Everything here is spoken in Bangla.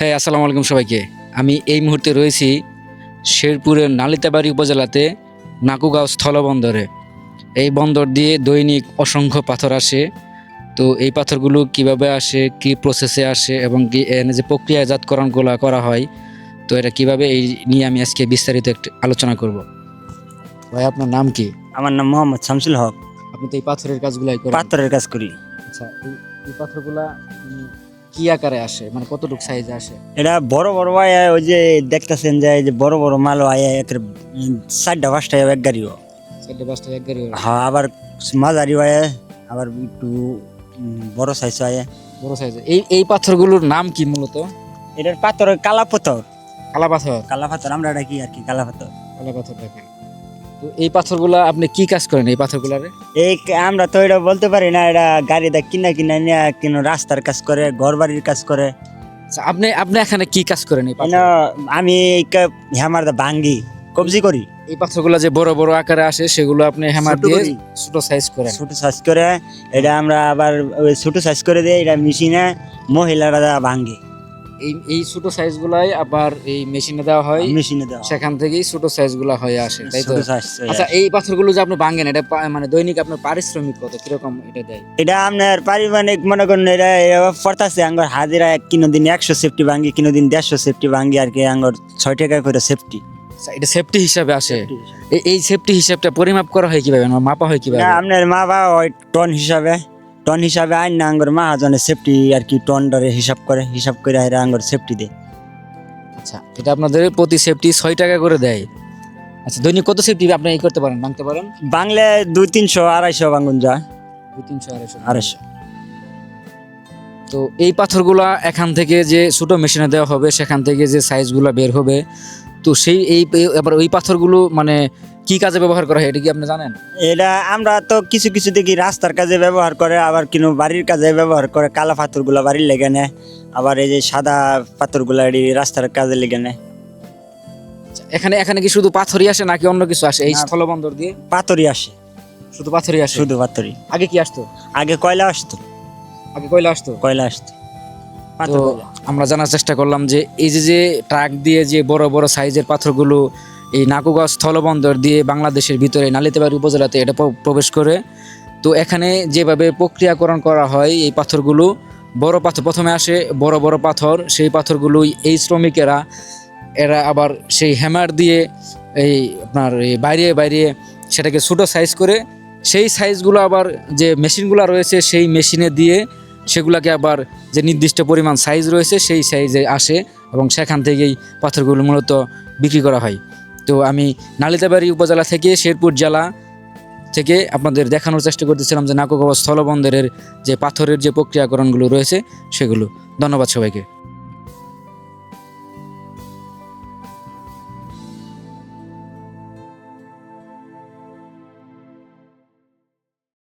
হ্যাঁ আসসালামু আলাইকুম সবাইকে। আমি এই মুহূর্তে রয়েছি শেরপুরের নালিতাবাড়ি উপজেলাতে নাকুগাঁও স্থলবন্দরে। এই বন্দর দিয়ে দৈনিক অসংখ্য পাথর আসে। তো এই পাথরগুলো কীভাবে আসে কি প্রসেসে আসে এবং কি এনে যে প্রক্রিয়াজাতকরণগুলো করা হয় তো এটা কীভাবে এই নিয়ে আমি আজকে বিস্তারিত একটু আলোচনা করব। ভাই আপনার নাম কি? আমার নাম মোহাম্মদ শামসুল হক। আপনি তো এই পাথরের কাজগুলাই করেন। পাথরের কাজ করি। আচ্ছা এই পাথরগুলা কি আকারে আসে? মানে কতটুকু সাইজে আসে? এটা বড় বড় আয়া ওই যে দেখতেছেন যে এই যে বড় বড় মাল আয়া একের চারটা পাঁচটা এক গাড়িও। চারটে পাঁচটা এক গাড়ি হ্যাঁ আবার মাঝারি আয়া আবার একটু বড় সাইজ আয়া বড় সাইজে এই এই পাথরগুলোর নাম কি মূলত? এটার পাথর কালা পাথর কালা পাথর কালা পাথর আমরা ডাকি আর কি কালা পাথর কালা পাথর তো এই পাথরগুলা আপনি কি কাজ করেন এই পাথরগুলারে? এই আমরা তো এটা বলতে পারি না এটা গাড়ি দা কিনা কিনা নিয়ে কিনো রাস্তার কাজ করে ঘর বাড়ির কাজ করে। আচ্ছা, আপনি আপনি এখানে কি কাজ করেন এই আমি হ্যামার দা ভাঙ্গি কবজি করি। এই পাথরগুলা যে বড় বড় আকারে আসে সেগুলো আপনি হ্যামার দিয়ে ছোট সাইজ করে ছোট সাইজ করে এটা আমরা আবার ছোট সাইজ করে দিই এটা মেশিনে মহিলারা ভাঙ্গে। এই এই ছোট সাইজগুলাই আবার এই মেশিনে দেওয়া হয়। মেশিনে দেওয়া সেখান থেকেই ছোট সাইজগুলা হয়ে আসে তাই তো? আচ্ছা এই পাথরগুলো যে আপনি ভাঙেন এটা মানে দৈনিক আপনার পারিশ্রমিক কত? কীরকম এটা দেয়? এটা আপনার পারিবারিক মনে করেন এটা পড়তাছে আঙ্গর হাজিরা কিনো দিন একশো সেফটি ভাঙ্গি কিনো দিন দেড়শো সেফটি ভাঙ্গি আর কি আঙ্গর ছয় টাকা করে সেফটি আচ্ছা, এটা সেফটি হিসাবে আসে। এই- সেফটি হিসাবটা পরিমাপ করা হয় কীভাবে? মানে মাপা হয় কীভাবে? আপনার মা বাবা ওই টন হিসাবে। টন হিসাবে আইন না আঙ্গর মাহাজনে সেফটি আর কি টন ডরে হিসাব করে হিসাব করে এরা আঙ্গর সেফটি দেয়। আচ্ছা এটা আপনাদের প্রতি সেফটি ছয় টাকা করে দেয়। আচ্ছা দৈনিক কত সেফটি আপনি এই করতে পারেন ভাঙতে পারেন? বাংলা দুই তিনশো আড়াইশো ভাঙ্গুন যায় দুই তিনশো আড়াইশো। আড়াইশো। তো এই পাথরগুলা এখান থেকে যে ছোটো মেশিনে দেওয়া হবে সেখান থেকে যে সাইজগুলো বের হবে তো সেই এই এবার ওই পাথরগুলো মানে কি কাজে ব্যবহার করা হয় এটা কি আপনি জানেন? এটা আমরা তো কিছু কিছু দেখি রাস্তার কাজে ব্যবহার করে আবার কিনো বাড়ির কাজে ব্যবহার করে কালা পাথরগুলা বাড়ির লেগে নেয় আবার এই যে সাদা পাথরগুলা এটি রাস্তার কাজে লেগে নেয়। আচ্ছা, এখানে এখানে কি শুধু পাথরই আসে নাকি অন্য কিছু আসে? এই। স্থলবন্দর দিয়ে? পাথরই আসে। শুধু পাথরই আসে? শুধু পাথরই। আগে কি আসতো? আগে কয়লা আসতো? আগে কয়লা আসতো? কয়লা আসতো। তো পাথর আমরা জানার চেষ্টা করলাম যে এই যে যে ট্রাক দিয়ে যে বড় বড় সাইজের পাথরগুলো এই নাকুগাঁও স্থলবন্দর দিয়ে বাংলাদেশের ভিতরে নালিতাবাড়ি উপজেলাতে এটা প্রবেশ করে। তো এখানে যেভাবে প্রক্রিয়াকরণ করা হয় এই পাথরগুলো, বড় পাথর প্রথমে আসে বড় বড় পাথর, সেই পাথরগুলো এই শ্রমিকেরা, এরা আবার সেই হ্যামার দিয়ে এই আপনার এই বাইরে বাইরে সেটাকে ছোটো সাইজ করে, সেই সাইজগুলো আবার যে মেশিনগুলো রয়েছে সেই মেশিনে দিয়ে সেগুলোকে আবার যে নির্দিষ্ট পরিমাণ সাইজ রয়েছে সেই সাইজে আসে এবং সেখান থেকেই পাথরগুলো মূলত বিক্রি করা হয়। তো আমি নালিতাবাড়ি উপজেলা থেকে শেরপুর জেলা থেকে আপনাদের দেখানোর চেষ্টা করতেছিলাম যে নাকুকাবা স্থলবন্দরের যে পাথরের যে প্রক্রিয়াকরণগুলো রয়েছে সেগুলো। ধন্যবাদ সবাইকে।